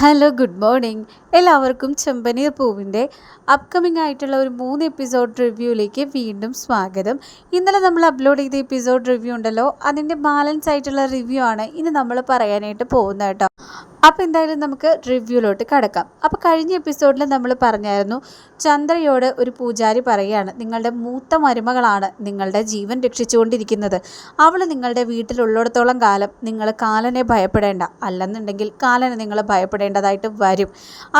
Hello good morning. എല്ലാവർക്കും ചെമ്പനീർ പൂവിന്റെ upcoming ആയിട്ടുള്ള ഒരു മൂന്ന് എപ്പിസോഡ് റിവ്യൂയിലേക്ക് വീണ്ടും സ്വാഗതം. ഇന്നലെ നമ്മൾ അപ്ലോഡ് ചെയ്ത എപ്പിസോഡ് റിവ്യൂ ഉണ്ടല്ലോ അതിന്റെ ബാലൻസ് ആയിട്ടുള്ള റിവ്യൂ ആണ് ഇനി നമ്മൾ പറയാനായിട്ട് പോകുന്നത് കേട്ടോ. അപ്പോൾ എന്തായാലും നമുക്ക് റിവ്യൂലോട്ട് കടക്കാം. അപ്പോൾ കഴിഞ്ഞ എപ്പിസോഡിൽ നമ്മൾ പറഞ്ഞായിരുന്നു ചന്ദ്രയോട് ഒരു പൂജാരി പറയുകയാണ് നിങ്ങളുടെ മൂത്ത മരുമകളാണ് നിങ്ങളുടെ ജീവൻ രക്ഷിച്ചുകൊണ്ടിരിക്കുന്നത്. അവൾ നിങ്ങളുടെ വീട്ടിലുള്ളിടത്തോളം കാലം നിങ്ങൾ കാലനെ ഭയപ്പെടേണ്ട. അല്ലെന്നുണ്ടെങ്കിൽ കാലനെ നിങ്ങൾ ഭയപ്പെടേണ്ടതായിട്ട് വരും.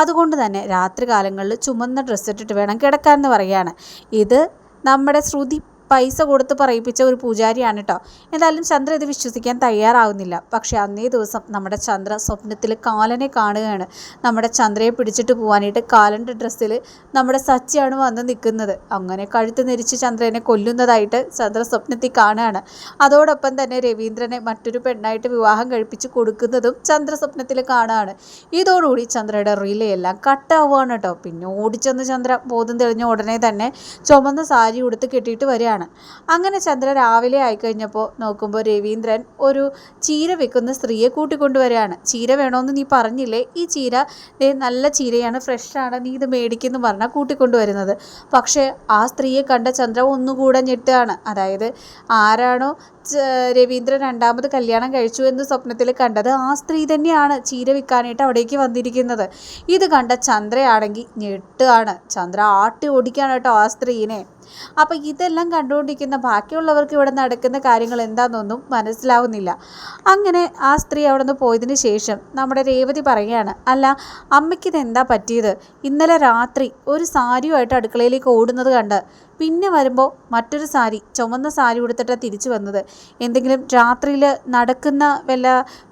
അതുകൊണ്ട് തന്നെ രാത്രി കാലങ്ങളിൽ ചുമന്ന ഡ്രസ്സ് ഇട്ടിട്ട് വേണം കിടക്കാമെന്ന് പറയുകയാണ്. ഇത് നമ്മുടെ ശ്രുതി പൈസ കൊടുത്ത് പറയിപ്പിച്ച ഒരു പൂജാരിയാണ് കേട്ടോ എന്തായാലും ചന്ദ്ര ഇത് വിശ്വസിക്കാൻ തയ്യാറാവുന്നില്ല. പക്ഷേ അന്നേ ദിവസം നമ്മുടെ ചന്ദ്ര സ്വപ്നത്തിൽ കാലനെ കാണുകയാണ്. നമ്മുടെ ചന്ദ്രയെ പിടിച്ചിട്ട് പോകാനായിട്ട് കാലന്റെ ഡ്രസ്സിൽ നമ്മുടെ സച്ചിയാണ് വന്ന് നിൽക്കുന്നത്. അങ്ങനെ കഴുത്ത് നെരിച്ച് ചന്ദ്രനെ കൊല്ലുന്നതായിട്ട് ചന്ദ്ര സ്വപ്നത്തിൽ കാണുകയാണ്. അതോടൊപ്പം തന്നെ രവീന്ദ്രനെ മറ്റൊരു പെണ്ണായിട്ട് വിവാഹം കഴിപ്പിച്ച് കൊടുക്കുന്നതും ചന്ദ്ര സ്വപ്നത്തിൽ കാണുകയാണ്. ഇതോടുകൂടി ചന്ദ്രയുടെ റിലയെല്ലാം കട്ടാവുകയാണ് കേട്ടോ പിന്നെ ഓടിച്ചെന്ന് ചന്ദ്ര ബോധം തെളിഞ്ഞ ഉടനെ തന്നെ ചുമന്ന സാരി ഉടുത്ത് കെട്ടിയിട്ട് വരികയാണ്. അങ്ങനെ ചന്ദ്ര രാവിലെ ആയിക്കഴിഞ്ഞപ്പോൾ നോക്കുമ്പോൾ രവീന്ദ്രൻ ഒരു ചീര വെക്കുന്ന സ്ത്രീയെ കൂട്ടിക്കൊണ്ടുവരികയാണ്. ചീര വേണമെന്ന് നീ പറഞ്ഞില്ലേ? ഈ ചീര നല്ല ചീരയാണ് ഫ്രഷാണ് നീ ഇത് മേടിക്കുന്നു പറഞ്ഞാൽ കൂട്ടിക്കൊണ്ടുവരുന്നത്. പക്ഷേ ആ സ്ത്രീയെ കണ്ട ചന്ദ്ര ഒന്നുകൂടെ ഞെട്ടുകയാണ്. അതായത് ആരാണോ രവീന്ദ്രൻ രണ്ടാമത് കല്യാണം കഴിച്ചു എന്ന് സ്വപ്നത്തിൽ കണ്ടത് ആ സ്ത്രീ തന്നെയാണ് ചീര വിൽക്കാനായിട്ട് അവിടേക്ക് വന്നിരിക്കുന്നത്. ഇത് കണ്ട ചന്ദ്രയാണെങ്കിൽ ഞെട്ടുകയാണ് ചന്ദ്ര ആട്ടി ഓടിക്കുകയാണ് കേട്ടോ ആ സ്ത്രീനെ. അപ്പോൾ ഇതെല്ലാം കണ്ടുകൊണ്ടിരിക്കുന്ന ബാക്കിയുള്ളവർക്ക് ഇവിടെ നടക്കുന്ന കാര്യങ്ങൾ എന്താണെന്നൊന്നും മനസ്സിലാവുന്നില്ല. അങ്ങനെ ആ സ്ത്രീ അവിടെ നിന്ന് പോയതിന് ശേഷം നമ്മുടെ രേവതി പറയുകയാണ് അല്ല അമ്മയ്ക്ക് എന്താ പറ്റിയത്? ഇന്നലെ രാത്രി ഒരു സാരിയുമായിട്ട് അടുക്കളയിലേക്ക് ഓടുന്നത് കണ്ട് പിന്നെ വരുമ്പോൾ മറ്റൊരു സാരി ചുമന്ന സാരി ഉടുത്തിട്ടാണ് തിരിച്ചു വന്നത്. എന്തെങ്കിലും രാത്രിയിൽ നടക്കുന്ന വല്ല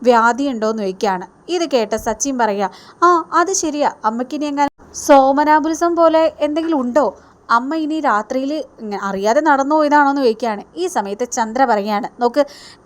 വ്യാധി ഉണ്ടോയെന്ന് ചോദിക്കുകയാണ്. ഇത് കേട്ട സച്ചിൻ പറയുക ആ അത് ശരിയാ. അമ്മയ്ക്കിനി എങ്ങനെ സോമനാപുരിസം പോലെ എന്തെങ്കിലും ഉണ്ടോ? അമ്മ ഇനി രാത്രിയിൽ അറിയാതെ നടന്നു പോയതാണോ എന്ന് ചോദിക്കുകയാണ്. ഈ സമയത്ത് ചന്ദ്ര പറയുകയാണ് നോക്ക്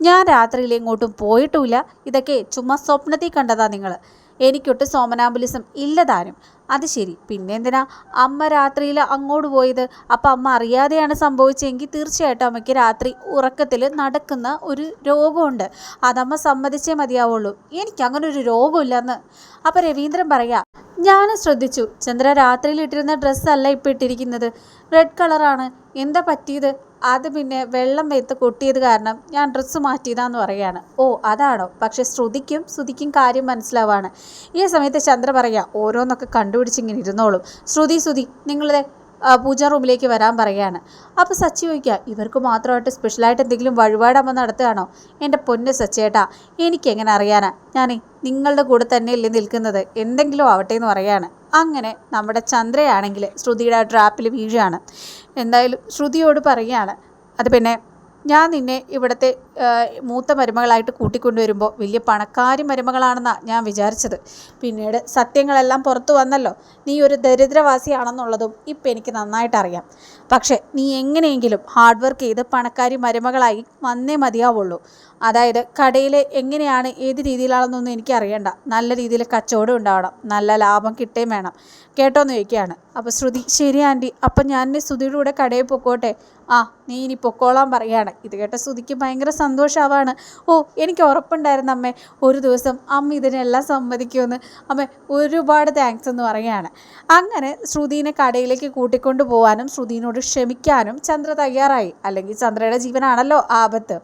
ഞാൻ രാത്രിയിൽ എങ്ങോട്ടും പോയിട്ടുമില്ല. ഇതൊക്കെ ചുമ്മാ സ്വപ്നത്തിൽ കണ്ടതാ നിങ്ങൾ എനിക്കൊട്ട് സോമനാബുലിസം ഇല്ലതാനും അത് ശരി. പിന്നെ എന്തിനാ? അമ്മ രാത്രിയിൽ അങ്ങോട്ട് പോയത്? അപ്പം അമ്മ അറിയാതെയാണ് സംഭവിച്ചതെങ്കിൽ തീർച്ചയായിട്ടും അമ്മയ്ക്ക് രാത്രി ഉറക്കത്തിൽ നടക്കുന്ന ഒരു രോഗമുണ്ട്. അതമ്മ സമ്മതിച്ചേ മതിയാവുള്ളൂ. എനിക്ക് അങ്ങനെ ഒരു രോഗമില്ലെന്ന് അപ്പം രവീന്ദ്രൻ പറയാ ഞാനും ശ്രദ്ധിച്ചു. ചന്ദ്ര രാത്രിയിൽ ഇട്ടിരുന്ന ഡ്രസ്സല്ല ഇപ്പൊ ഇട്ടിരിക്കുന്നത് റെഡ് കളറാണ് എന്താ പറ്റിയത്? അത് പിന്നെ വെള്ളം വെത്ത് കൊട്ടിയത് കാരണം ഞാൻ ഡ്രസ്സ് മാറ്റിയതാന്ന് പറയാണ്. ഓ അതാണോ? പക്ഷെ ശ്രുതിക്കും ശ്രുതിക്കും കാര്യം മനസ്സിലാവാണ്. ഈ സമയത്ത് ചന്ദ്ര പറയാ ഓരോന്നൊക്കെ കണ്ടുപിടിച്ചിങ്ങനെ ഇരുന്നോളും. ശ്രുതി ശ്രുതി നിങ്ങളിതെ ആ, പൂജാ റൂമിലേക്ക് വരാൻ പറയുകയാണ്. അപ്പോൾ സച്ചി ചോദിക്കുക ഇവർക്ക് മാത്രമായിട്ട് സ്പെഷ്യലായിട്ട് എന്തെങ്കിലും വഴിപാടമ്മ നടത്തുകയാണോ? എന്റെ പൊന്ന് സച്ചേട്ടാ എനിക്കെങ്ങനെ അറിയാനാ? ഞാനേ നിങ്ങളുടെ കൂടെ തന്നെയല്ലേ നിൽക്കുന്നത്. എന്തെങ്കിലും ആവട്ടെ എന്ന് പറയാണ് അങ്ങനെ നമ്മുടെ ചന്ദ്രയാണെങ്കിൽ ശ്രുതിയുടെ ആ ട്രാപ്പിൽ വീഴുകയാണ്. എന്തായാലും ശ്രുതിയോട് പറയുകയാണ്. അത് പിന്നെ ഞാൻ നിന്നെ ഇവിടുത്തെ മൂത്ത മരുമകളായിട്ട് കൂട്ടിക്കൊണ്ടുവരുമ്പോൾ വലിയ പണക്കാരി മരുമകളാണെന്നാണ് ഞാൻ വിചാരിച്ചത്. പിന്നീട് സത്യങ്ങളെല്ലാം പുറത്തു വന്നല്ലോ. നീ ഒരു ദരിദ്രവാസിയാണെന്നുള്ളതും ഇപ്പം എനിക്ക് നന്നായിട്ട് അറിയാം പക്ഷേ നീ എങ്ങനെയെങ്കിലും ഹാർഡ് വർക്ക് ചെയ്ത് പണക്കാരി മരുമകളായി വന്നേ മതിയാവുള്ളൂ. അതായത് കടയിൽ എങ്ങനെയാണ് ഏത് രീതിയിലാണെന്നൊന്നും എനിക്ക് അറിയണ്ട നല്ല രീതിയിൽ കച്ചവടം ഉണ്ടാവണം. നല്ല ലാഭം കിട്ടുകയും വേണം. കേട്ടോന്ന് ചോദിക്കുകയാണ്. അപ്പോൾ ശ്രുതി ശരി ആന്റി അപ്പം ഞാൻ ശ്രുതിയുടെ കൂടെ കടയിൽ പൊക്കോട്ടെ? ആ നീ ഇനി പൊക്കോളാൻ പറയുകയാണ് ഇത് കേട്ട ശ്രുതിക്ക് ഭയങ്കര സന്തോഷമാവാണ് ഓ എനിക്ക് ഉറപ്പുണ്ടായിരുന്നു അമ്മേ. ഒരു ദിവസം അമ്മ ഇതിനെല്ലാം സമ്മതിക്കുമെന്ന്. അമ്മ ഒരുപാട് താങ്ക്സ് എന്ന് പറയുകയാണ് അങ്ങനെ ശ്രുതിനെ കടയിലേക്ക് കൂട്ടിക്കൊണ്ടു പോകാനും ശ്രുതിനോട് ക്ഷമിക്കാനും ചന്ദ്ര തയ്യാറായി. അല്ലെങ്കിൽ ചന്ദ്രയുടെ ജീവനാണല്ലോ ആപത്ത്.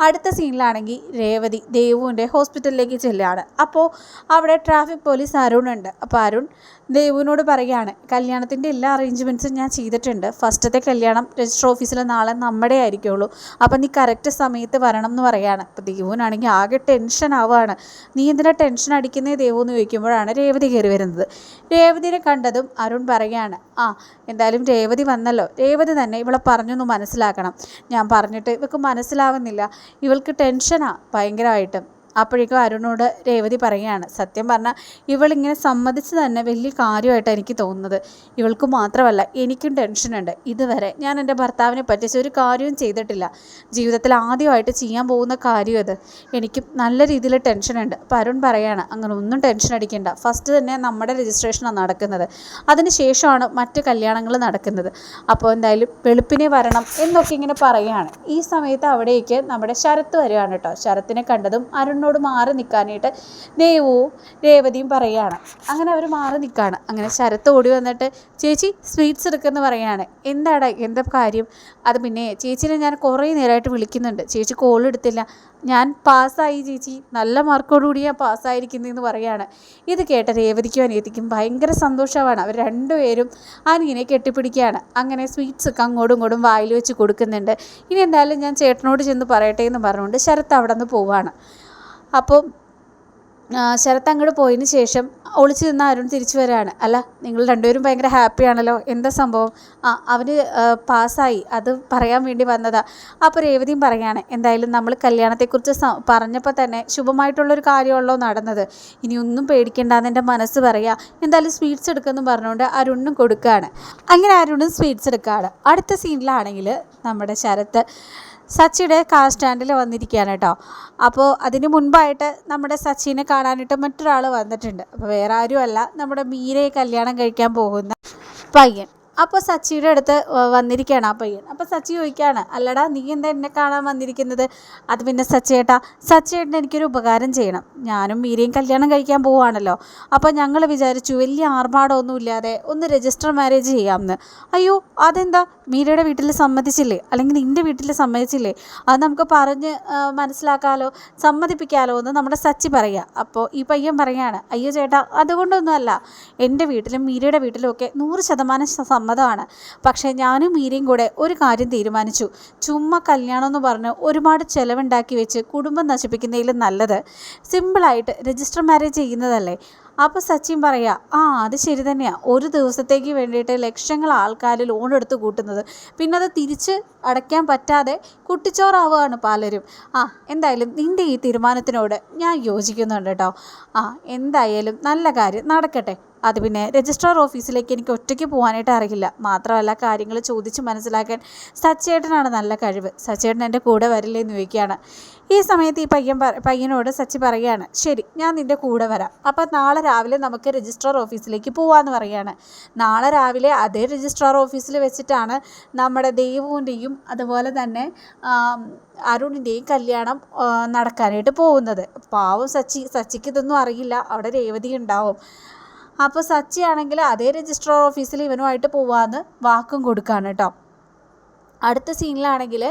അടുത്ത സീനിലാണെങ്കിൽ രേവതി ദേവുവിന്റെ ഹോസ്പിറ്റലിലേക്ക് ചെല്ലുകയാണ്. അപ്പോൾ അവിടെ ട്രാഫിക് പോലീസ് അരുൺ ഉണ്ട്. അപ്പോൾ അരുൺ ദേവുവിനോട് പറയുകയാണ് കല്യാണത്തിന്റെ എല്ലാ അറേഞ്ച്മെന്റ്സും ഞാൻ ചെയ്തിട്ടുണ്ട്. ഫസ്റ്റത്തെ കല്യാണം രജിസ്റ്റർ ഓഫീസിൽ നാളെ നമ്മുടെ ആയിരിക്കുള്ളൂ. അപ്പോൾ നീ കറക്റ്റ് സമയത്ത് വരണം എന്ന് പറയുകയാണ്. അപ്പോൾ ദേവുവിനാണെങ്കിൽ ആകെ ടെൻഷൻ ആവുകയാണ്. നീ എന്തിനാ ടെൻഷൻ അടിക്കുന്നേ ദേവു എന്ന് ചോദിക്കുമ്പോഴാണ് രേവതി കയറി വരുന്നത്. രേവതിനെ കണ്ടതും അരുൺ പറയുകയാണ് ആ എന്തായാലും രേവതി വന്നല്ലോ. രേവതി തന്നെ ഇവളെ പറഞ്ഞൊന്ന് മനസ്സിലാക്കണം. ഞാൻ പറഞ്ഞിട്ട് ഇവൾക്ക് മനസ്സിലാവുന്നില്ല. ഇവൾക്ക് ടെൻഷനാണ് ഭയങ്കരമായിട്ടും. അപ്പോഴേക്കും അരുണോട് രേവതി പറയുകയാണ് സത്യം പറഞ്ഞാൽ ഇവളിങ്ങനെ സമ്മതിച്ച് തന്നെ വലിയ കാര്യമായിട്ടാണ് എനിക്ക് തോന്നുന്നത്. ഇവൾക്ക് മാത്രമല്ല എനിക്കും ടെൻഷനുണ്ട്. ഇതുവരെ ഞാൻ എന്റെ ഭർത്താവിനെ പറ്റിച്ച് ഒരു കാര്യവും ചെയ്തിട്ടില്ല. ജീവിതത്തിൽ ആദ്യമായിട്ട് ചെയ്യാൻ പോകുന്ന കാര്യം ഇത് എനിക്കും നല്ല രീതിയിൽ ടെൻഷനുണ്ട്. അപ്പോൾ അരുൺ പറയാണ് അങ്ങനെ ഒന്നും ടെൻഷൻ അടിക്കേണ്ട. ഫസ്റ്റ് തന്നെ നമ്മുടെ രജിസ്ട്രേഷനാണ് നടക്കുന്നത്. അതിന് ശേഷമാണ് മറ്റ് കല്യാണങ്ങൾ നടക്കുന്നത്. അപ്പോൾ എന്തായാലും വെളുപ്പിനെ വരണം എന്നൊക്കെ ഇങ്ങനെ പറയുകയാണ്. ഈ സമയത്ത് അവിടേക്ക് നമ്മുടെ ശരത്ത് വരികയാണ് കേട്ടോ. ശരത്തിനെ കണ്ടതും അരുണിനോട് ശരത്തിനോട് മാറി നിൽക്കാനായിട്ട് ദേവുവും രേവതിയും പറയുകയാണ്. അങ്ങനെ അവർ മാറി നിൽക്കുകയാണ് അങ്ങനെ ശരത്ത് ഓടി വന്നിട്ട് ചേച്ചി സ്വീറ്റ്സ് എടുക്കുമെന്ന് പറയുകയാണ്. എന്താടാ എന്താ കാര്യം? അത് പിന്നെ ചേച്ചിനെ ഞാൻ കുറേ നേരമായിട്ട് വിളിക്കുന്നുണ്ട്. ചേച്ചി കോൾ എടുത്തില്ല. ഞാൻ പാസ്സായി ചേച്ചി. നല്ല മാർക്കോടുകൂടി ഞാൻ പാസ്സായിരിക്കുന്നതെന്ന് പറയുകയാണ്. ഇത് കേട്ട രേവതിക്കും അനിയത്തിക്കും ഭയങ്കര സന്തോഷമാണ്. അവർ രണ്ടുപേരും അനിയനെ കെട്ടിപ്പിടിക്കുകയാണ്. അങ്ങനെ സ്വീറ്റ്സ് ഒക്കെ അങ്ങോട്ടും ഇങ്ങോട്ടും വായിൽ വെച്ച് കൊടുക്കുന്നുണ്ട്. ഇനി എന്തായാലും ഞാൻ ചേട്ടനോട് ചെന്ന് പറയട്ടെ എന്ന് പറഞ്ഞുകൊണ്ട് ശരത്ത് അവിടെ നിന്ന് പോവാണ്. അപ്പം ശരത്ത് അങ്ങോട്ട് പോയതിന് ശേഷം ഒളിച്ചു നിന്ന് അരുൺ തിരിച്ചു വരാണ്. അല്ല നിങ്ങൾ രണ്ടുപേരും ഭയങ്കര ഹാപ്പിയാണല്ലോ എന്താ സംഭവം? ആ അവന് പാസ്സായി. അത് പറയാൻ വേണ്ടി വന്നതാ. അപ്പോൾ രേവതിയും പറയാണ് എന്തായാലും നമ്മൾ കല്യാണത്തെക്കുറിച്ച് പറഞ്ഞപ്പോൾ തന്നെ ശുഭമായിട്ടുള്ളൊരു കാര്യമുള്ളോ നടന്നത്. ഇനി ഒന്നും പേടിക്കേണ്ടെന്ന് എന്റെ മനസ്സ് പറയാ. എന്തായാലും സ്വീറ്റ്സ് എടുക്കുമെന്ന് പറഞ്ഞുകൊണ്ട് അരുണിനും കൊടുക്കുകയാണ് അങ്ങനെ അരുണും സ്വീറ്റ്സ് എടുക്കുകയാണ് അടുത്ത സീനിലാണെങ്കിൽ നമ്മുടെ ശരത്ത് സച്ചിയുടെ കാർ സ്റ്റാൻഡിൽ വന്നിരിക്കുകയാണ് കേട്ടോ. അപ്പോൾ അതിന് മുൻപായിട്ട് നമ്മുടെ സച്ചിനെ കാണാനായിട്ട് മറ്റൊരാൾ വന്നിട്ടുണ്ട്. അപ്പോൾ വേറെ ആരുമല്ല നമ്മുടെ മീരയെ കല്യാണം കഴിക്കാൻ പോകുന്ന പയ്യൻ. അപ്പോൾ സച്ചിയുടെ അടുത്ത് വന്നിരിക്കുകയാണ് ആ പയ്യൻ. അപ്പോൾ സച്ചി ചോദിക്കുകയാണ് അല്ലടാ നീ എന്താ എന്നെ കാണാൻ വന്നിരിക്കുന്നത്? അത് പിന്നെ സച്ചേട്ടാ സച്ചേട്ടൻ എനിക്കൊരു ഉപകാരം ചെയ്യണം. ഞാനും മീരയും കല്യാണം കഴിക്കാൻ പോവുകയാണല്ലോ അപ്പോൾ ഞങ്ങൾ വിചാരിച്ചു വലിയ ആർഭാടമൊന്നും ഇല്ലാതെ ഒന്ന് രജിസ്റ്റർ മാരേജ് ചെയ്യാമെന്ന്. അയ്യോ അതെന്താ? മീരയുടെ വീട്ടിൽ സമ്മതിച്ചില്ലേ? അല്ലെങ്കിൽ നിന്റെ വീട്ടിൽ സമ്മതിച്ചില്ലേ? അത് നമുക്ക് പറഞ്ഞ് മനസ്സിലാക്കാലോ സമ്മതിപ്പിക്കാലോ എന്ന് നമ്മുടെ സച്ചി പറയുക. അപ്പോൾ ഈ പയ്യൻ പറയുകയാണ് അയ്യോ ചേട്ടാ അതുകൊണ്ടൊന്നുമല്ല. എന്റെ വീട്ടിലും മീരയുടെ വീട്ടിലും ഒക്കെ നൂറ് ശതമാനം സമ്മതമാണ് പക്ഷേ ഞാനും മീരയും കൂടെ ഒരു കാര്യം തീരുമാനിച്ചു. ചുമ്മാ കല്യാണം എന്ന് പറഞ്ഞ് ഒരുപാട് ചിലവുണ്ടാക്കി വെച്ച് കുടുംബം നശിപ്പിക്കുന്നതിലും നല്ലത് സിമ്പിളായിട്ട് രജിസ്റ്റർ മാരേജ് ചെയ്യുന്നതല്ലേ. അപ്പോൾ സച്ചിൻ പറയാ ആ അത് ശരി തന്നെയാണ് ഒരു ദിവസത്തേക്ക് വേണ്ടിയിട്ട് ലക്ഷങ്ങൾ ആൾക്കാർ ലോൺ എടുത്ത് കൂട്ടുന്നത്. പിന്നെ അത് തിരിച്ച് അടയ്ക്കാൻ പറ്റാതെ കുട്ടിച്ചോറാവുകയാണ് പലരും. ആ എന്തായാലും നിന്റെ ഈ തീരുമാനത്തിനോട് ഞാൻ യോജിക്കുന്നുണ്ട് കേട്ടോ ആ എന്തായാലും നല്ല കാര്യം നടക്കട്ടെ. അത് പിന്നെ രജിസ്ട്രാർ ഓഫീസിലേക്ക് എനിക്ക് ഒറ്റയ്ക്ക് പോകാനായിട്ട് അറിയില്ല. മാത്രമല്ല കാര്യങ്ങൾ ചോദിച്ച് മനസ്സിലാക്കാൻ സച്ചേട്ടനാണ് നല്ല കഴിവ്. സച്ചേട്ടൻ എന്റെ കൂടെ വരില്ലേ എന്ന് ചോദിക്കുകയാണ്. ഈ സമയത്ത് ഈ പയ്യൻ പയ്യനോട് സച്ചി പറയുകയാണ് ശരി ഞാൻ നിന്റെ കൂടെ വരാം. അപ്പോൾ നാളെ രാവിലെ നമുക്ക് രജിസ്ട്രാർ ഓഫീസിലേക്ക് പോകാമെന്ന് പറയുകയാണ്. നാളെ രാവിലെ അതേ രജിസ്ട്രാർ ഓഫീസിൽ വെച്ചിട്ടാണ് നമ്മുടെ ദേവുവിന്റെയും അതുപോലെ തന്നെ അരുണിന്റെയും കല്യാണം നടക്കാനായിട്ട് പോകുന്നത്. പാവം സച്ചി സച്ചിക്ക് ഇതൊന്നും അറിയില്ല. അവിടെ രേവതി ഉണ്ടാവും. അപ്പോൾ സച്ചിയാണെങ്കിൽ അതേ രജിസ്ട്രാർ ഓഫീസിൽ ഇവനുമായിട്ട് പോവാമെന്ന് വാക്കും കൊടുക്കുകയാണ് കേട്ടോ. അടുത്ത സീനിലാണെങ്കിൽ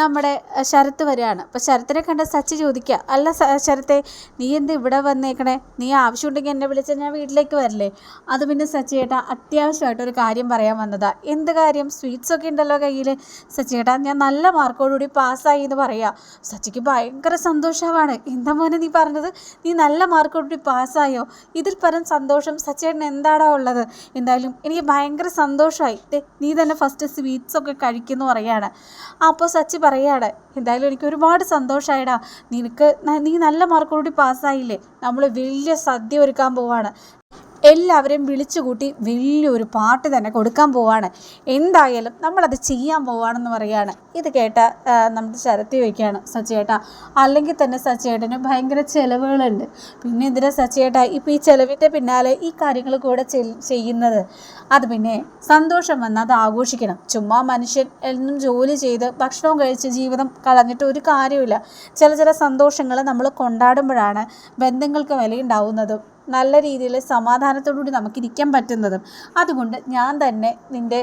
നമ്മുടെ ശരത്ത് വരികയാണ്. അപ്പോൾ ശരത്തിനെ കണ്ട സച്ചി ചോദിക്കുക അല്ല ശരത്തെ നീ എന്ത് ഇവിടെ വന്നേക്കണേ? നീ ആവശ്യമുണ്ടെങ്കിൽ എന്നെ വിളിച്ചാൽ ഞാൻ വീട്ടിലേക്ക് വരില്ലേ? അത് പിന്നെ സച്ചി ചേട്ടാ അത്യാവശ്യമായിട്ടൊരു കാര്യം പറയാൻ വന്നതാ. എന്ത് കാര്യം? സ്വീറ്റ്സ് ഒക്കെ ഉണ്ടല്ലോ കയ്യിൽ. സച്ചി ചേട്ടാ ഞാൻ നല്ല മാർക്കോടുകൂടി പാസ്സായി എന്ന് പറയാം. സച്ചിക്ക് ഭയങ്കര സന്തോഷമാണ്. എന്താ മോനെ നീ പറഞ്ഞത്? നീ നല്ല മാർക്കോടുകൂടി പാസ്സായോ? ഇതിൽ പരം സന്തോഷം സച്ചേട്ടൻ എന്താടാ ഉള്ളത്? എന്തായാലും എനിക്ക് ഭയങ്കര സന്തോഷമായി. നീ തന്നെ ഫസ്റ്റ് സ്വീറ്റ്സ് ഒക്കെ കഴിക്കുന്നു പറയാണ് അപ്പോൾ സച്ചി പറയാണ് എന്തായാലും എനിക്ക് ഒരുപാട് സന്തോഷമായിടാ നിനക്ക് നീ നല്ല മാർക്കോടുകൂടി പാസ്സായില്ലേ നമ്മൾ വലിയ സദ്യ ഒരുക്കാൻ പോവാണ്. എല്ലാവരെയും വിളിച്ചുകൂട്ടി വലിയൊരു പാട്ട് തന്നെ കൊടുക്കാൻ പോവാണ്. എന്തായാലും നമ്മളത് ചെയ്യാൻ പോവാണെന്ന് പറയുകയാണ്. ഇത് കേട്ട നമ്മുടെ ശരത്തി വയ്ക്കുകയാണ് സച്ചേട്ട അല്ലെങ്കിൽ തന്നെ സച്ചേട്ടന് ഭയങ്കര ചിലവുകളുണ്ട്. പിന്നെ ഇതിന് സച്ചേട്ട ഇപ്പോൾ ഈ ചിലവിന്റെ പിന്നാലെ ഈ കാര്യങ്ങൾ കൂടെ ചെയ്യുന്നത്? അത് പിന്നെ സന്തോഷം വന്നാൽ അത് ആഘോഷിക്കണം. ചുമ്മാ മനുഷ്യൻ എന്നും ജോലി ചെയ്ത് ഭക്ഷണവും കഴിച്ച് ജീവിതം കളഞ്ഞിട്ട് ഒരു കാര്യമില്ല ചില ചില സന്തോഷങ്ങൾ നമ്മൾ കൊണ്ടാടുമ്പോഴാണ് ബന്ധങ്ങൾക്ക് വിലയുണ്ടാവുന്നതും നല്ല രീതിയിൽ സമാധാനത്തോടുകൂടി നമുക്കിരിക്കാൻ പറ്റുന്നതും. അതുകൊണ്ട് ഞാൻ തന്നെ നിന്റെ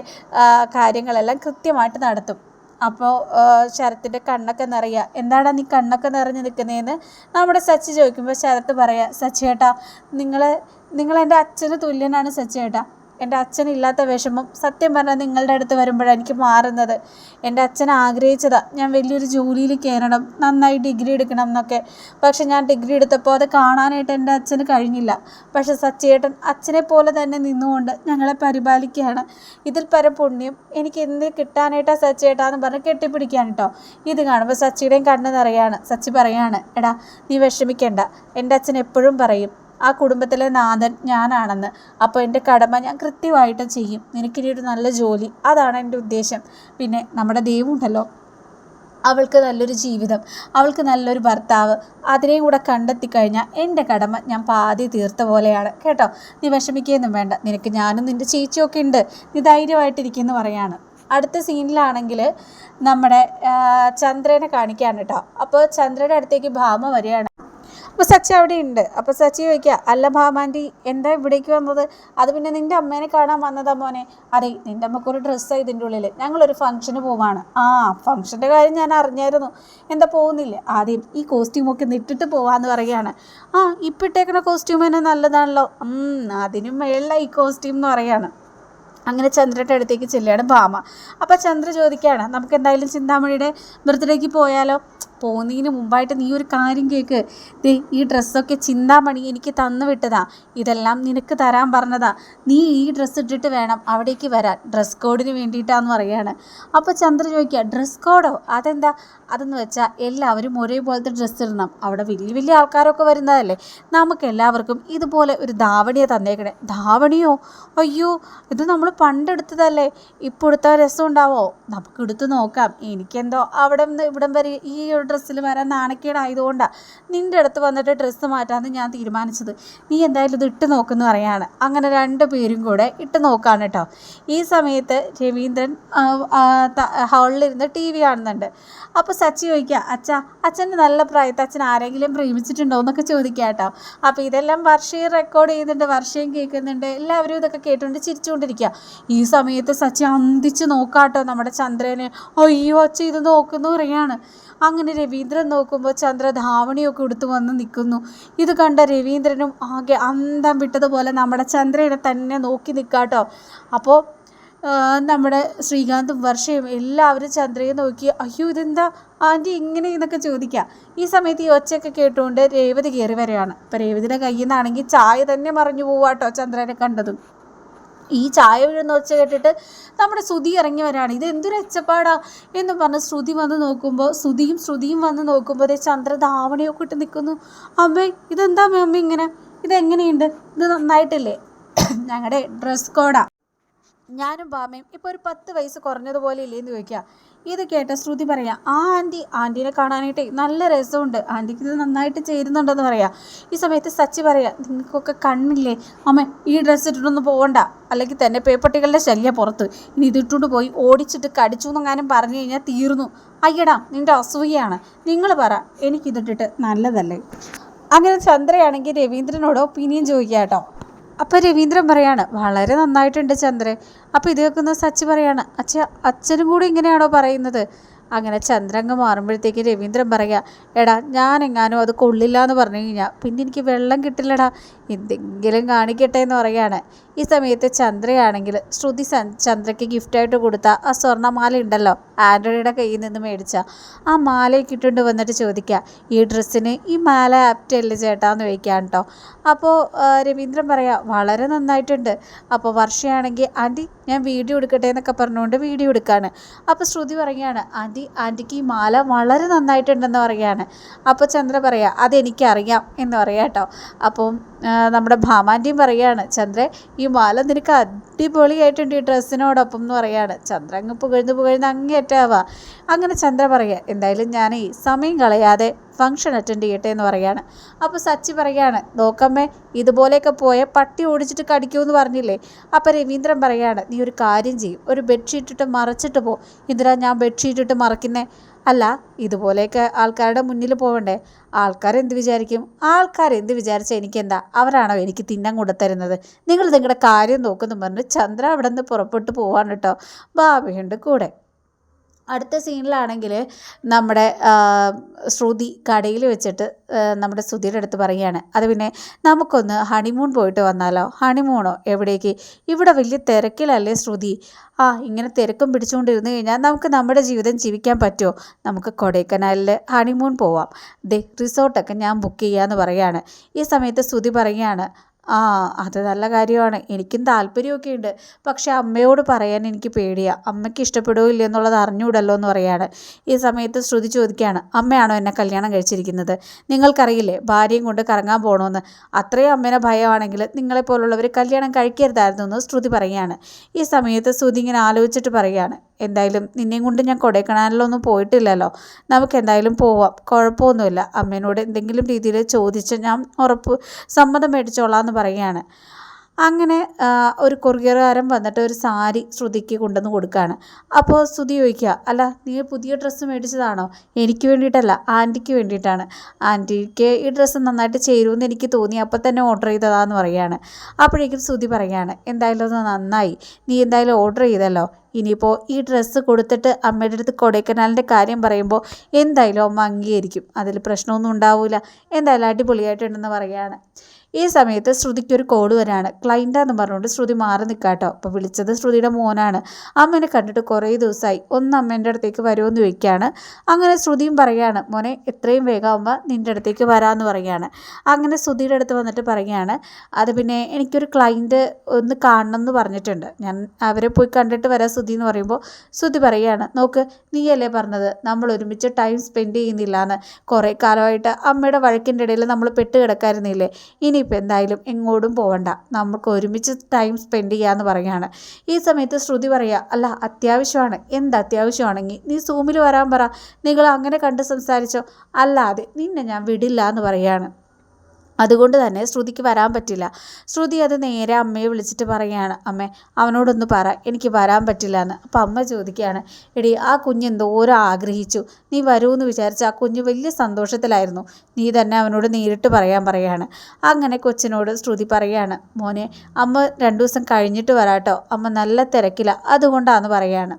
കാര്യങ്ങളെല്ലാം കൃത്യമായിട്ട് നടത്തും. അപ്പോൾ ശരത്തിന്റെ കണ്ണൊക്കെ നിറയുക എന്താടാ നീ കണ്ണൊക്കെ നിറഞ്ഞ് നിൽക്കുന്നതെന്ന് നമ്മുടെ സച്ചി ചോദിക്കുമ്പോൾ ശരത്ത് പറയുക സച്ചേട്ടാ നിങ്ങൾ നിങ്ങൾ എന്റെ അച്ഛന് തുല്യനാണ് സച്ചേട്ടാ. എന്റെ അച്ഛനില്ലാത്ത വിഷമം സത്യം പറഞ്ഞാൽ നിങ്ങളുടെ അടുത്ത് വരുമ്പോഴാണ് എനിക്ക് മാറുന്നത്. എന്റെ അച്ഛൻ ആഗ്രഹിച്ചതാ ഞാൻ വലിയൊരു ജോലിയിൽ കയറണം നന്നായി ഡിഗ്രി എടുക്കണം എന്നൊക്കെ. പക്ഷെ ഞാൻ ഡിഗ്രി എടുത്തപ്പോൾ അത് കാണാനായിട്ട് എന്റെ അച്ഛന് കഴിഞ്ഞില്ല. പക്ഷെ സച്ചേട്ടൻ അച്ഛനെ പോലെ തന്നെ നിന്നുകൊണ്ട് ഞങ്ങളെ പരിപാലിക്കുകയാണ്. ഇതിൽ പരം പുണ്യം എനിക്ക് എന്ത് കിട്ടാനായിട്ടാ സച്ചേട്ടാ എന്ന് പറഞ്ഞ് കെട്ടിപ്പിടിക്കാൻ കേട്ടോ. ഇത് കാണുമ്പോൾ സച്ചിയുടെയും കണ്ണ് നിറയാണ്. സച്ചി പറയാണ് എടാ നീ വിഷമിക്കേണ്ട. എന്റെ അച്ഛൻ എപ്പോഴും പറയും ആ കുടുംബത്തിലെ നാഥൻ ഞാനാണെന്ന്. അപ്പോൾ എന്റെ കടമ ഞാൻ കൃത്യമായിട്ട് ചെയ്യും. നിനക്കിനി ഒരു നല്ല ജോലി. അതാണ് എന്റെ ഉദ്ദേശം. പിന്നെ നമ്മുടെ ദൈവമുണ്ടല്ലോ അവൾക്ക് നല്ലൊരു ജീവിതം. അവൾക്ക് നല്ലൊരു ഭർത്താവ്. അതിനെയും കൂടെ കണ്ടെത്തി കഴിഞ്ഞാൽ എന്റെ കടമ ഞാൻ പാതി തീർത്ത പോലെയാണ്. കേട്ടോ? നീ വിഷമിക്കുകയൊന്നും വേണ്ട. നിനക്ക് ഞാനും നിന്റെ ചേച്ചിയൊക്കെ ഉണ്ട്. നീ ധൈര്യമായിട്ടിരിക്കുമെന്ന് പറയാണ്. അടുത്ത സീനിലാണെങ്കിൽ നമ്മുടെ ചന്ദ്രനെ കാണിക്കുകയാണ് കേട്ടോ. അപ്പോൾ ചന്ദ്രയുടെ അടുത്തേക്ക് ഭാമ വരികയാണ്. അപ്പോൾ സച്ചി അവിടെ ഉണ്ട് അപ്പോൾ സച്ചി ചോദിക്കുക അല്ല ഭാമാന്റി എന്താ ഇവിടേക്ക് വന്നത്? അത് പിന്നെ നിന്റെ അമ്മേനെ കാണാൻ വന്നതാ മോനെ. അതെ നിന്റെ അമ്മക്കൊരു ഡ്രസ്സാണ് ഇതിന്റെ ഉള്ളിൽ ഞങ്ങളൊരു ഫംഗ്ഷന് പോവാണ്. ആ ഫംഗ്ഷന്റെ കാര്യം ഞാൻ അറിഞ്ഞായിരുന്നു. എന്താ പോകുന്നില്ല? ആദ്യം ഈ കോസ്റ്റ്യൂമൊക്കെ നിട്ടിട്ട് പോവാന്ന് പറയുകയാണ് ആ ഇപ്പം ഇട്ടേക്കുന്ന കോസ്റ്റ്യൂം തന്നെ നല്ലതാണല്ലോ. അതിനും മേളിലായി കോസ്റ്റ്യൂം എന്ന് പറയാണ്. അങ്ങനെ ചന്ദ്രയുടെ അടുത്തേക്ക് ചെല്ലുകയാണ് ഭാമ. അപ്പോൾ ചന്ദ്ര ചോദിക്കുകയാണ് നമുക്ക് എന്തായാലും ചിന്താമണിയുടെ ബർത്ത്ഡേക്ക് പോയാലോ? പോകുന്നതിന് മുമ്പായിട്ട് നീ ഒരു കാര്യം കേൾക്ക് ദേ ഈ ഡ്രസ്സൊക്കെ ചിന്താമണി എനിക്ക് തന്നു വിട്ടതാ. ഇതെല്ലാം നിനക്ക് തരാൻ പറഞ്ഞതാ. നീ ഈ ഡ്രസ്സ് ഇട്ടിട്ട് വേണം അവിടേക്ക് വരാൻ. ഡ്രസ് കോഡിന് വേണ്ടിയിട്ടാന്ന് പറയുകയാണ്. അപ്പോൾ ചന്ദ്ര ചോദിക്കുക ഡ്രസ് കോഡോ? അതെന്താ? അതെന്ന് വെച്ചാൽ എല്ലാവരും ഒരേപോലത്തെ ഡ്രസ്സ് ഇടണം. അവിടെ വലിയ വലിയ ആൾക്കാരൊക്കെ വരുന്നതല്ലേ. നമുക്ക് എല്ലാവർക്കും ഇതുപോലെ ഒരു ധാവണിയെ തന്നേക്കണേ. ധാവണിയോ? അയ്യോ ഇത് നമ്മൾ പണ്ടെടുത്തതല്ലേ? ഇപ്പോൾ എടുത്താൽ രസം ഉണ്ടാവോ നമുക്ക് എടുത്ത് നോക്കാം. എനിക്കെന്തോ അവിടെ നിന്ന് ഇവിടം വരെ ഈ ഒരു ഡ്രസ്സിൽ വരാൻ നാണക്കേടായതുകൊണ്ടാണ് നിന്റെ അടുത്ത് വന്നിട്ട് ഡ്രസ്സ് മാറ്റാമെന്ന് ഞാൻ തീരുമാനിച്ചത്. നീ എന്തായാലും ഇത് ഇട്ട് നോക്കുന്നു പറയാണ്. അങ്ങനെ രണ്ട് പേരും കൂടെ ഇട്ട് നോക്കാണ് കേട്ടോ. ഈ സമയത്ത് രവീന്ദ്രൻ ഹാളിലിരുന്ന് ടി വി കാണുന്നുണ്ട്. അപ്പോൾ സച്ചി ചോദിക്കുക അച്ഛ അച്ഛന്റെ നല്ല പ്രായത്തെ അച്ഛൻ ആരെങ്കിലും പ്രേമിച്ചിട്ടുണ്ടോ എന്നൊക്കെ ചോദിക്കുക കേട്ടോ. അപ്പോൾ ഇതെല്ലാം വർഷയും റെക്കോർഡ് ചെയ്യുന്നുണ്ട് വർഷയും കേൾക്കുന്നുണ്ട്. എല്ലാവരും ഇതൊക്കെ കേട്ടുകൊണ്ട് ചിരിച്ചുകൊണ്ടിരിക്കുക. ഈ സമയത്ത് സച്ചി അന്തിച്ച് നോക്കാട്ടോ നമ്മുടെ ചന്ദ്രനെ. അയ്യോ അച്ഛ ഇത് നോക്കുന്നു പറയാണ് അങ്ങനെ രവീന്ദ്രൻ നോക്കുമ്പോൾ ചന്ദ്ര ധാവണിയൊക്കെ എടുത്തു വന്ന് നിൽക്കുന്നു. ഇത് കണ്ട രവീന്ദ്രനും ആകെ അന്തം വിട്ടതുപോലെ നമ്മുടെ ചന്ദ്രനെ തന്നെ നോക്കി നിൽക്കാട്ടോ. അപ്പോൾ നമ്മുടെ ശ്രീകാന്തും വർഷയും എല്ലാവരും ചന്ദ്രയെ നോക്കി അയ്യോ ഇതെന്താ? ആന്റി ഇങ്ങനെ എന്നൊക്കെ ചോദിക്കുക ഈ സമയത്ത് ഈ ഒച്ചയൊക്കെ കേട്ടുകൊണ്ട് രേവതി കയറി വരികയാണ്. അപ്പോൾ രേവതിയുടെ കയ്യിൽ നിന്നാണെങ്കിൽ ചായ തന്നെ മറിഞ്ഞു പോവാട്ടോ ചന്ദ്രനെ കണ്ടതും. ഈ ചായ വീഴുന്ന ഒച്ച കേട്ടിട്ട് നമ്മുടെ ശ്രുതി ഇറങ്ങി വരാണ്. ഇത് എന്തൊരു എച്ചപ്പാടാ എന്ന് പറഞ്ഞ് ശ്രുതി വന്ന് നോക്കുമ്പോൾ ശ്രുതിയും ശ്രുതിയും വന്ന് നോക്കുമ്പോൾ അതേ ചന്ദ്ര ഇട്ട് നിൽക്കുന്നു അമ്മേ ഇതെന്താ അമ്മ ഇങ്ങനെ? ഇതെങ്ങനെയുണ്ട്? ഇത് നന്നായിട്ടില്ലേ? ഞങ്ങളുടെ ഡ്രസ് കോഡാ ഞാനും ബാമയും ഇപ്പോൾ ഒരു പത്ത് വയസ്സ് കുറഞ്ഞതുപോലെ ഇല്ലേന്ന് ചോദിക്കുക ഇത് കേട്ട ശ്രുതി പറയാം ആ ആന്റി ആന്റീനെ കാണാനായിട്ട് നല്ല രസമുണ്ട്. ആന്റിക്ക് ഇത് നന്നായിട്ട് ചേരുന്നുണ്ടെന്ന് പറയാം. ഈ സമയത്ത് സച്ചി പറയാം നിങ്ങൾക്കൊക്കെ കണ്ണില്ലേ? അമ്മ ഈ ഡ്രസ്സ് ഇട്ടിട്ടൊന്നും പോകണ്ട അല്ലെങ്കിൽ തന്നെ പേപ്പട്ടികളുടെ ശല്യം പുറത്ത്. ഇനി ഇതിട്ടുകൊണ്ട് പോയി ഓടിച്ചിട്ട് കടിച്ചു എന്നെങ്ങാനും പറഞ്ഞു കഴിഞ്ഞാൽ തീർന്നു. അയ്യടാ നിന്റെ അസൂയയാണ്. നിങ്ങൾ പറ എനിക്കിതിട്ടിട്ട് നല്ലതല്ലേ? അങ്ങനെ ചന്ദ്രയാണെങ്കിൽ രവീന്ദ്രനോടോ ഒപ്പീനിയൻ ചോദിക്കാം കേട്ടോ. അപ്പോൾ രവീന്ദ്രൻ പറയാണ് വളരെ നന്നായിട്ടുണ്ട് ചന്ദ്രൻ. അപ്പോൾ ഇത് കേൾക്കുന്ന സച്ചി പറയാണ് അച്ഛ അച്ഛനും കൂടി ഇങ്ങനെയാണോ പറയുന്നത്? അങ്ങനെ ചന്ദ്രങ്ങ് മാറുമ്പോഴത്തേക്ക് രവീന്ദ്രൻ പറയുക എടാ ഞാൻ എങ്ങാനും അത് കൊള്ളില്ല എന്ന് പറഞ്ഞു കഴിഞ്ഞാൽ പിന്നെ എനിക്ക് വെള്ളം കിട്ടില്ലടാ എന്തെങ്കിലും കാണിക്കട്ടെ എന്ന് പറയുകയാണ്. ഈ സമയത്ത് ചന്ദ്രയാണെങ്കിൽ ശ്രുതി ചന്ദ്രയ്ക്ക് ഗിഫ്റ്റായിട്ട് കൊടുത്ത ആ സ്വർണമാല ഉണ്ടല്ലോ ആന്റണിയുടെ കയ്യിൽ നിന്ന് മേടിച്ച. ആ മാലയൊക്കെ ഇട്ടുകൊണ്ട് വന്നിട്ട് ചോദിക്കുക ഈ ഡ്രസ്സിന് ഈ മാല ആപ്റ്റ് അല്ലേ ചേട്ടാന്ന് ചോദിക്കാം കേട്ടോ അപ്പോൾ രവീന്ദ്രൻ പറയാ വളരെ നന്നായിട്ടുണ്ട്. അപ്പോൾ വർഷയാണെങ്കിൽ ആന്റി ഞാൻ വീഡിയോ എടുക്കട്ടെ എന്നൊക്കെ പറഞ്ഞുകൊണ്ട് വീഡിയോ എടുക്കുകയാണ് അപ്പോൾ ശ്രുതി പറയുകയാണ് ആന്റി ആന്റിക്ക് ഈ മാല വളരെ നന്നായിട്ടുണ്ടെന്ന് പറയുകയാണ്. അപ്പോൾ ചന്ദ്ര പറയാം അതെനിക്കറിയാം എന്ന് പറയാം കേട്ടോ അപ്പം നമ്മുടെ ഭാമാന്റിയും പറയുകയാണ് ചന്ദ്ര ഈ മാല നിനക്ക് അടിപൊളിയായിട്ടുണ്ട് ഈ ഡ്രസ്സിനോടൊപ്പം എന്ന് പറയുകയാണ്. ചന്ദ്ര അങ്ങ് പുകഴ്ന്ന് പുകഴ്ന്ന് അങ്ങേറ്റാവാ അങ്ങനെ ചന്ദ്ര പറയുക എന്തായാലും ഞാൻ സമയം കളയാതെ ഫംഗ്ഷൻ അറ്റൻഡ് ചെയ്യട്ടെ എന്ന് പറയുകയാണ് അപ്പോൾ സച്ചി പറയുകയാണ് നോക്കമ്മേ ഇതുപോലെയൊക്കെ പോയ പട്ടി ഓടിച്ചിട്ട് കടിക്കൂ എന്ന് പറഞ്ഞില്ലേ? അപ്പോൾ രവീന്ദ്രൻ പറയുകയാണ് നീ ഒരു കാര്യം ചെയ്യും ഒരു ബെഡ്ഷീറ്റ് ഇട്ട് മറച്ചിട്ട് പോ. എന്തിനാ ഞാൻ ബെഡ്ഷീറ്റ് ഇട്ട് മറക്കുന്നേ? അല്ല ഇതുപോലെയൊക്കെ ആൾക്കാരുടെ മുന്നിൽ പോവണ്ടേ? ആൾക്കാർ എന്ത് വിചാരിക്കും? ആൾക്കാർ എന്ത് വിചാരിച്ചാൽ എനിക്കെന്താ? അവരാണോ എനിക്ക് തിന്നാൻ കൊടുത്തരുന്നത്? നിങ്ങൾ നിങ്ങളുടെ കാര്യം നോക്കുന്നു പറഞ്ഞ് ചന്ദ്ര അവിടെ നിന്ന് പുറപ്പെട്ടു പോവാണ് കേട്ടോ ഭാവിയുണ്ട് കൂടെ. അടുത്ത സീനിലാണെങ്കിൽ നമ്മുടെ ശ്രുതി കടയിൽ വെച്ചിട്ട് നമ്മുടെ ശ്രുതിയുടെ അടുത്ത് പറയുകയാണ്. അത് പിന്നെ നമുക്കൊന്ന് ഹണിമൂൺ പോയിട്ട് വന്നാലോ? ഹണിമൂണോ എവിടേക്ക്? ഇവിടെ വലിയ തിരക്കിലല്ലേ ശ്രുതി? ആ ഇങ്ങനെ തിരക്കും പിടിച്ചുകൊണ്ടിരുന്നു കഴിഞ്ഞാൽ നമുക്ക് നമ്മുടെ ജീവിതം ജീവിക്കാൻ പറ്റുമോ? നമുക്ക് കൊടൈക്കനാലിൽ ഹണിമൂൺ പോവാം. ദേ റിസോർട്ടൊക്കെ ഞാൻ ബുക്ക് ചെയ്യാമെന്ന് പറയുകയാണ്. ഈ സമയത്ത് ശ്രുതി പറയുകയാണ് ആ അത് നല്ല കാര്യമാണ്. എനിക്കും താല്പര്യമൊക്കെ ഉണ്ട് പക്ഷേ അമ്മയോട് പറയാൻ എനിക്ക് പേടിയാണ് അമ്മയ്ക്ക് ഇഷ്ടപ്പെടുമോ ഇല്ല എന്നുള്ളത് അറിഞ്ഞുകൂടല്ലോ എന്ന് പറയാണ്. ഈ സമയത്ത് ശ്രുതി ചോദിക്കുകയാണ് അമ്മയാണോ എന്നെ കല്യാണം കഴിച്ചിരിക്കുന്നത്? നിങ്ങൾക്കറിയില്ലേ ഭാര്യയും കൊണ്ട് കറങ്ങാൻ പോകണമെന്ന് അത്രയും അമ്മേനെ ഭയമാണെങ്കിൽ നിങ്ങളെപ്പോലുള്ളവർ കല്യാണം കഴിക്കരുതായിരുന്നു എന്ന് ശ്രുതി പറയുകയാണ്. ഈ സമയത്ത് ശ്രുതി ഇങ്ങനെ ആലോചിച്ചിട്ട് പറയുകയാണ് എന്തായാലും നിന്നെയും കൊണ്ട് ഞാൻ കൊടൈക്കനാലിലൊന്നും പോയിട്ടില്ലല്ലോ. നമുക്ക് എന്തായാലും പോവാം. കുഴപ്പമൊന്നുമില്ല. അമ്മേനോട് എന്തെങ്കിലും രീതിയിൽ ചോദിച്ച് ഞാൻ ഉറപ്പ് സമ്മതം മേടിച്ചോളാം എന്ന് പറയുകയാണ്. അങ്ങനെ ഒരു കൊറിയറുകാരൻ വന്നിട്ട് ഒരു സാരി ശ്രുതിക്ക് കൊണ്ടുവന്ന് കൊടുക്കുകയാണ്. അപ്പോൾ ശ്രുതി ചോദിക്കുക അല്ല നീ പുതിയ ഡ്രസ്സ് മേടിച്ചതാണോ? എനിക്ക് വേണ്ടിയിട്ടല്ല ആന്റിക്ക് വേണ്ടിയിട്ടാണ്. ആന്റിക്ക് ഈ ഡ്രസ്സ് നന്നായിട്ട് ചേരുമെന്ന് എനിക്ക് തോന്നി അപ്പോൾ തന്നെ ഓർഡർ ചെയ്തതാന്ന് പറയുകയാണ്. അപ്പോഴേക്കും ശ്രുതി പറയുകയാണ് എന്തായാലും അത് നന്നായി. നീ എന്തായാലും ഓർഡർ ചെയ്തല്ലോ. ഇനിയിപ്പോൾ ഈ ഡ്രസ്സ് കൊടുത്തിട്ട് അമ്മയുടെ അടുത്ത് കൊടൈക്കനാലിന്റെ കാര്യം പറയുമ്പോൾ എന്തായാലും അമ്മ അംഗീകരിക്കും. അതിൽ പ്രശ്നമൊന്നും ഉണ്ടാവില്ല എന്തായാലും അടിപൊളിയായിട്ടുണ്ടെന്ന് പറയുകയാണ്. ഈ സമയത്ത് ശ്രുതിക്ക് ഒരു കോഡ് വരാണ്. ക്ലൈന്റാന്ന് പറഞ്ഞുകൊണ്ട് ശ്രുതി മാറി നിൽക്കാട്ടോ അപ്പോൾ വിളിച്ചത് ശ്രുതിയുടെ മോനാണ്. അമ്മേനെ കണ്ടിട്ട് കുറേ ദിവസമായി ഒന്ന് അമ്മേന്റെ അടുത്തേക്ക് വരുമെന്ന് ചോദിക്കുകയാണ് അങ്ങനെ ശ്രുതിയും പറയുകയാണ് മോനെ എത്രയും വേഗം അമ്മ നിന്റെ അടുത്തേക്ക് വരാമെന്ന് പറയുകയാണ് അങ്ങനെ ശ്രുതിയുടെ അടുത്ത് വന്നിട്ട് പറയുകയാണ് അത് പിന്നെ എനിക്കൊരു ക്ലൈന്റ് ഒന്ന് കാണണം എന്ന് പറഞ്ഞിട്ടുണ്ട്. ഞാൻ അവരെ പോയി കണ്ടിട്ട് വരാം ശ്രുതി എന്ന് പറയുമ്പോൾ. ശ്രുതി പറയുകയാണ് നോക്ക് നീയല്ലേ പറഞ്ഞത്? നമ്മൾ ഒരുമിച്ച് ടൈം സ്പെൻഡ് ചെയ്യുന്നില്ല എന്ന് കുറേ കാലമായിട്ട് അമ്മയുടെ വഴക്കിന്റെ ഇടയിൽ നമ്മൾ പെട്ട് കിടക്കായിരുന്നില്ലേ? ഇനി ഇനിയിപ്പോൾ എന്തായാലും എങ്ങോട്ടും പോകണ്ട നമുക്ക് ഒരുമിച്ച് ടൈം സ്പെൻഡ് ചെയ്യാമെന്ന് പറയുകയാണ്. ഈ സമയത്ത് ശ്രുതി പറയുക അല്ല അത്യാവശ്യമാണ്. എന്ത് അത്യാവശ്യമാണെങ്കിൽ നീ സൂമിൽ വരാൻ പറ. നിങ്ങൾ അങ്ങനെ കണ്ട് സംസാരിച്ചോ? അല്ലാതെ നിന്നെ ഞാൻ വിടില്ല എന്ന് പറയുകയാണ്. അതുകൊണ്ട് തന്നെ ശ്രുതിക്ക് വരാൻ പറ്റില്ല. ശ്രുതി അത് നേരെ അമ്മയെ വിളിച്ചിട്ട് പറയുകയാണ് അമ്മേ അവനോടൊന്ന് പറ എനിക്ക് വരാൻ പറ്റില്ല എന്ന് അപ്പം അമ്മ ചോദിക്കുകയാണ് എടി ആ കുഞ്ഞ് എന്തോരം ആഗ്രഹിച്ചു. നീ വരുമെന്ന് വിചാരിച്ച ആ കുഞ്ഞ് വലിയ സന്തോഷത്തിലായിരുന്നു. നീ തന്നെ അവനോട് നേരിട്ട് പറയാൻ പറയുകയാണ്. അങ്ങനെ കൊച്ചിനോട് ശ്രുതി പറയുകയാണ് മോനെ അമ്മ രണ്ടു ദിവസം കഴിഞ്ഞിട്ട് വരാട്ടോ. അമ്മ നല്ല തിരക്കില. അതുകൊണ്ടാന്ന് പറയുകയാണ്.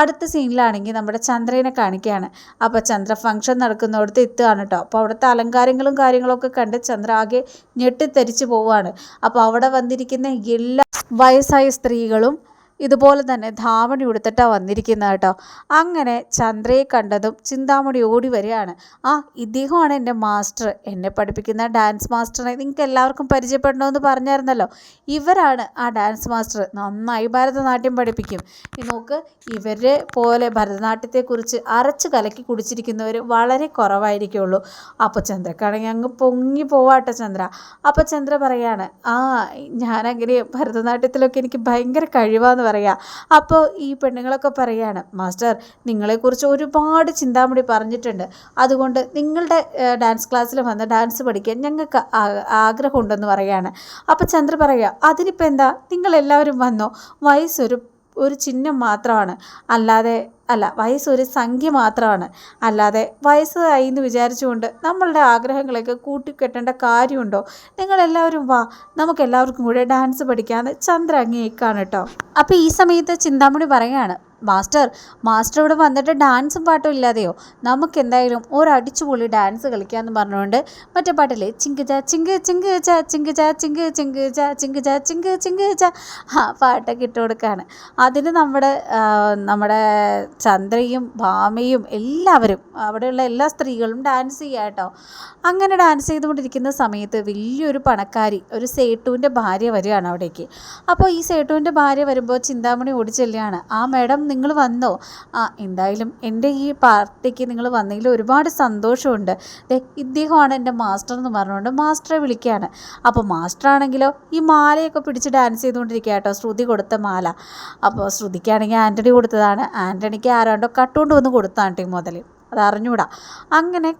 അടുത്ത സീനിലാണെങ്കിൽ നമ്മുടെ ചന്ദ്രനെ കാണിക്കുകയാണ്. അപ്പോൾ ചന്ദ്ര ഫംഗ്ഷൻ നടക്കുന്നിടത്ത് എത്തുകയാണ് കേട്ടോ അപ്പോൾ അവിടുത്തെ അലങ്കാരങ്ങളും കാര്യങ്ങളൊക്കെ കണ്ട് ചന്ദ്ര ആകെ ഞെട്ടിത്തെരിച്ച് പോവുകയാണ്. അപ്പോൾ അവിടെ വന്നിരിക്കുന്ന എല്ലാ വയസ്സായ സ്ത്രീകളും ഇതുപോലെ തന്നെ ധാവണി ഉടുത്തിട്ടാണ് വന്നിരിക്കുന്നത് കേട്ടോ. അങ്ങനെ ചന്ദ്രയെ കണ്ടതും ചിന്താമണി ഓടി വരികയാണ്. ആ ഇദ്ദേഹമാണ് എന്റെ മാസ്റ്റർ. എന്നെ പഠിപ്പിക്കുന്ന ഡാൻസ് മാസ്റ്ററെ നിങ്ങൾക്ക് എല്ലാവർക്കും പരിചയപ്പെടണമെന്ന് പറഞ്ഞായിരുന്നല്ലോ. ഇവരാണ് ആ ഡാൻസ് മാസ്റ്റർ. നന്നായി ഭരതനാട്യം പഠിപ്പിക്കും. നോക്ക് ഇവരെ പോലെ ഭരതനാട്യത്തെക്കുറിച്ച് അരച്ച് കലക്കി കുടിച്ചിരിക്കുന്നവർ വളരെ കുറവായിരിക്കുള്ളൂ. അപ്പോൾ ചന്ദ്രക്കാണെങ്കിൽ അങ്ങ് പൊങ്ങി പോവാട്ടോ ചന്ദ്ര. അപ്പോൾ ചന്ദ്ര പറയാണ് ആ ഞാനങ്ങനെ ഭരതനാട്യത്തിലൊക്കെ എനിക്ക് ഭയങ്കര കഴിവാന്ന് പറയാം. അപ്പോൾ ഈ പെണ്ണുങ്ങളൊക്കെ പറയുകയാണ് മാസ്റ്റർ നിങ്ങളെക്കുറിച്ച് ഒരുപാട് ചിന്താമണി പറഞ്ഞിട്ടുണ്ട്. അതുകൊണ്ട് നിങ്ങളുടെ ഡാൻസ് ക്ലാസ്സിൽ വന്ന് ഡാൻസ് പഠിക്കാൻ ഞങ്ങൾക്ക് ആഗ്രഹമുണ്ടെന്ന് പറയുകയാണ് അപ്പോൾ ചന്ദ്ര പറയുക അതിനിപ്പോൾ എന്താ? നിങ്ങളെല്ലാവരും വന്നോ? വയസ്സൊരു ഒരു ചിഹ്നം മാത്രമാണ്. അല്ലാതെ അല്ല വയസ്സൊരു സംഖ്യ മാത്രമാണ് അല്ലാതെ വയസ്സായി എന്ന് വിചാരിച്ചുകൊണ്ട് നമ്മളുടെ ആഗ്രഹങ്ങളൊക്കെ കൂട്ടിക്കെട്ടേണ്ട കാര്യമുണ്ടോ? നിങ്ങളെല്ലാവരും വാ നമുക്ക് എല്ലാവർക്കും കൂടെ ഡാൻസ് പഠിക്കാമെന്ന് ചന്ദ്ര അങ്ങേക്കാണ് കേട്ടോ. അപ്പോൾ ഈ സമയത്ത് ചിന്താമണി പറയാണ് മാസ്റ്റർ മാസ്റ്റർ ഇവിടെ വന്നിട്ട് ഡാൻസും പാട്ടും ഇല്ലാതെയോ? നമുക്ക് എന്തായാലും ഒരടിച്ചുപൊളി ഡാൻസ് കളിക്കാമെന്ന് പറഞ്ഞുകൊണ്ട് മറ്റേ പാട്ടില്ലേ ചിങ്ക് ചാ ചിങ്ക് ചിങ്ക് ചാ ചിങ്ക് ചാ ചിങ്ക് ചിങ്ക് ചാ ചിങ്ക് ചാ ചിങ്ക് ചിങ്ക് ചാ ആ പാട്ടൊക്കെ ഇട്ട് കൊടുക്കുകയാണ് അതിന് നമ്മുടെ നമ്മുടെ ചന്ദ്രയും ഭാമയും എല്ലാവരും അവിടെയുള്ള എല്ലാ സ്ത്രീകളും ഡാൻസ് ചെയ്യുക കേട്ടോ. അങ്ങനെ ഡാൻസ് ചെയ്തുകൊണ്ടിരിക്കുന്ന സമയത്ത് വലിയൊരു പണക്കാരി ഒരു സേട്ടുവിന്റെ ഭാര്യ വരികയാണ് അവിടേക്ക്. അപ്പോൾ ഈ സേട്ടുവിന്റെ ഭാര്യ വരുമ്പോൾ ചിന്താമണി ഓടിച്ചെല്ലുകയാണ് ആ മാഡം നിങ്ങൾ വന്നോ? ആ എന്തായാലും എന്റെ ഈ പാർട്ടിക്ക് നിങ്ങൾ വന്നതിൽ ഒരുപാട് സന്തോഷമുണ്ട്. ദേ ഇദ്ദേഹമാണ് എന്റെ മാസ്റ്റർ എന്ന് പറഞ്ഞുകൊണ്ട് മാസ്റ്ററെ വിളിക്കുകയാണ്. അപ്പോൾ മാസ്റ്റർ ആണെങ്കിലോ ഈ മാലയൊക്കെ പിടിച്ച് ഡാൻസ് ചെയ്തുകൊണ്ടിരിക്കുക കേട്ടോ. ശ്രുതി കൊടുത്ത മാല. അപ്പോൾ ശ്രുതിക്കാണെങ്കിൽ ആന്റണി കൊടുത്തതാണ്. ആന്റണിക്ക് ആരാണ്ടോ കട്ടുകൊണ്ട് വന്ന് കൊടുത്താണ് ടീം മുതൽ അത് അറിഞ്ഞൂടാ. അങ്ങനെ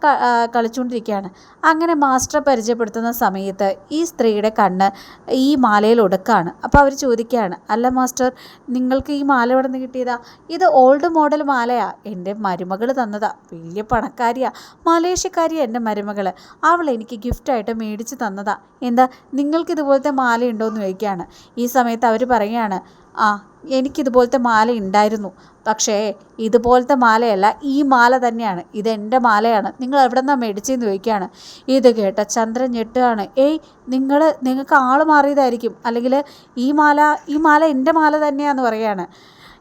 കളിച്ചുകൊണ്ടിരിക്കുകയാണ് അങ്ങനെ മാസ്റ്റർ പരിചയപ്പെടുത്തുന്ന സമയത്ത് ഈ സ്ത്രീയുടെ കണ്ണ് ഈ മാലയിൽ ഒടുക്കാണ്. അപ്പോൾ അവർ ചോദിക്കുകയാണ് അല്ല മാസ്റ്റർ നിങ്ങൾക്ക് ഈ മാല എവിടെ നിന്ന് കിട്ടിയതാ? ഇത് ഓൾഡ് മോഡൽ മാലയാ. എന്റെ മരുമകൾ തന്നതാ. വലിയ പണക്കാരിയാ. മലേഷ്യക്കാരിയാ എന്റെ മരുമകൾ അവൾ എനിക്ക് ഗിഫ്റ്റായിട്ട് മേടിച്ച് തന്നതാ. എന്താ നിങ്ങൾക്ക് ഇതുപോലത്തെ മാല ഉണ്ടോ? എന്ന് ചോദിക്കുകയാണ്. ഈ സമയത്ത് അവർ പറയുകയാണ് ആ എനിക്കിതുപോലത്തെ മാല ഉണ്ടായിരുന്നു പക്ഷേ ഇതുപോലത്തെ മാലയല്ല ഈ മാല തന്നെയാണ്. ഇതെന്റെ മാലയാണ്. നിങ്ങൾ എവിടെ നിന്നാണ് മേടിച്ചെന്ന് ചോദിക്കുകയാണ് ഇത് കേട്ട ചന്ദ്രൻ ഞെട്ടുകയാണ്. ഏയ് നിങ്ങൾ നിങ്ങൾക്ക് ആൾ മാറിയതായിരിക്കും. അല്ലെങ്കിൽ ഈ മാല ഈ മാല എന്റെ മാല തന്നെയാണെന്ന് പറയുകയാണ്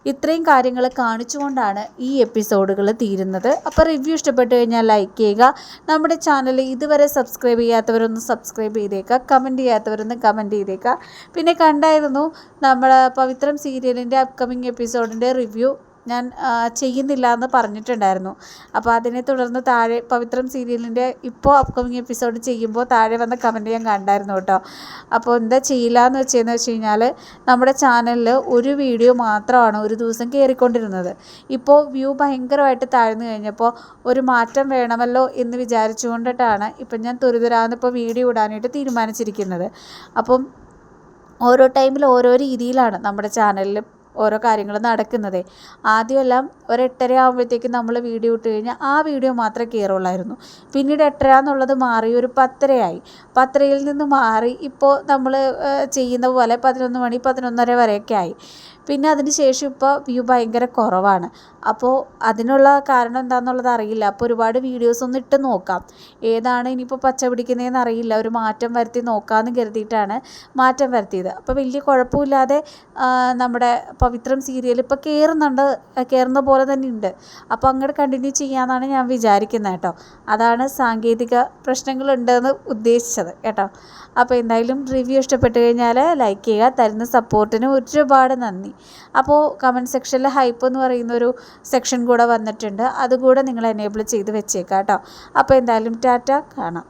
ഇത്രയും കാര്യങ്ങൾ കാണിച്ചുകൊണ്ടാണ് ഈ എപ്പിസോഡുകൾ തീരുന്നത്. അപ്പോൾ റിവ്യൂ ഇഷ്ടപ്പെട്ടു കഴിഞ്ഞാൽ ലൈക്ക് ചെയ്യുക. നമ്മുടെ ചാനൽ ഇതുവരെ സബ്സ്ക്രൈബ് ചെയ്യാത്തവരൊന്ന് സബ്സ്ക്രൈബ് ചെയ്തേക്കുക കമന്റ് ചെയ്യാത്തവരൊന്ന് കമന്റ് ചെയ്തേക്കുക പിന്നെ കണ്ടായിരുന്നു നമ്മൾ പവിത്രം സീരിയലിന്റെ അപ്കമിങ് എപ്പിസോഡിന്റെ റിവ്യൂ ഞാൻ ചെയ്യുന്നില്ല എന്ന് പറഞ്ഞിട്ടുണ്ടായിരുന്നു. അപ്പോൾ അതിനെ തുടർന്ന് താഴെ പവിത്രം സീരിയലിന്റെ ഇപ്പോൾ അപ്കമിങ് എപ്പിസോഡ് ചെയ്യുമ്പോൾ താഴെ വന്ന കമന്റ് ഞാൻ കണ്ടായിരുന്നു കേട്ടോ. അപ്പോൾ എന്താ ചെയ്യില്ല എന്ന് വെച്ചതെന്ന് വെച്ച് കഴിഞ്ഞാൽ നമ്മുടെ ചാനലിൽ ഒരു വീഡിയോ മാത്രമാണ് ഒരു ദിവസം കയറിക്കൊണ്ടിരുന്നത് ഇപ്പോൾ വ്യൂ ഭയങ്കരമായിട്ട് താഴ്ന്നു കഴിഞ്ഞപ്പോൾ ഒരു മാറ്റം വേണമല്ലോ എന്ന് വിചാരിച്ചുകൊണ്ടിട്ടാണ് ഇപ്പം ഞാൻ തുരിതരാന്നിപ്പോൾ വീഡിയോ ഇടാനായിട്ട് തീരുമാനിച്ചിരിക്കുന്നത്. അപ്പം ഓരോ ടൈമിൽ ഓരോ രീതിയിലാണ് നമ്മുടെ ചാനലിൽ ഓരോ കാര്യങ്ങൾ നടക്കുന്നത്. ആദ്യമെല്ലാം ഒരു എട്ടര ആകുമ്പോഴത്തേക്കും നമ്മൾ വീഡിയോ ഇട്ട് കഴിഞ്ഞാൽ ആ വീഡിയോ മാത്രമേ കയറുള്ളായിരുന്നു. പിന്നീട് എട്ടര എന്നുള്ളത് മാറി ഒരു പത്തരയായി. പത്തരയിൽ നിന്ന് മാറി ഇപ്പോൾ നമ്മൾ ചെയ്യുന്ന പോലെ പതിനൊന്ന് മണി പതിനൊന്നര വരെയൊക്കെ ആയി. പിന്നെ അതിന് ശേഷം ഇപ്പോൾ വ്യൂ ഭയങ്കര കുറവാണ്. അപ്പോൾ അതിനുള്ള കാരണം എന്താണെന്നുള്ളത് അറിയില്ല. അപ്പോൾ ഒരുപാട് വീഡിയോസ് ഒന്ന് ഇട്ട് നോക്കാം. ഏതാണ് ഇനിയിപ്പോൾ പച്ച പിടിക്കുന്നതെന്ന് അറിയില്ല. ഒരു മാറ്റം വരുത്തി നോക്കാമെന്ന് കരുതിയിട്ടാണ് മാറ്റം വരുത്തിയത്. അപ്പോൾ വലിയ കുഴപ്പമില്ലാതെ നമ്മുടെ പവിത്രം സീരിയൽ ഇപ്പോൾ കയറുന്നുണ്ട് കയറുന്ന പോലെ തന്നെ ഉണ്ട്. അപ്പോൾ അങ്ങോട്ട് കണ്ടിന്യൂ ചെയ്യാമെന്നാണ് ഞാൻ വിചാരിക്കുന്നത് കേട്ടോ. അതാണ് സാങ്കേതിക പ്രശ്നങ്ങളുണ്ടെന്ന് ഉദ്ദേശിച്ചത് കേട്ടോ. അപ്പോൾ എന്തായാലും റിവ്യൂ ഇഷ്ടപ്പെട്ടു കഴിഞ്ഞാൽ ലൈക്ക് ചെയ്യുക തരുന്ന സപ്പോർട്ടിന് ഒരുപാട് നന്ദി. അപ്പോൾ കമന്റ് സെക്ഷനിൽ ഹൈപ്പ് എന്ന് പറയുന്ന ഒരു സെക്ഷൻ കൂടെ വന്നിട്ടുണ്ട്. അതുകൂടെ നിങ്ങൾ എനേബിൾ ചെയ്ത് വെച്ചേക്കാം കേട്ടോ അപ്പോൾ എന്തായാലും ടാറ്റ കാണാം.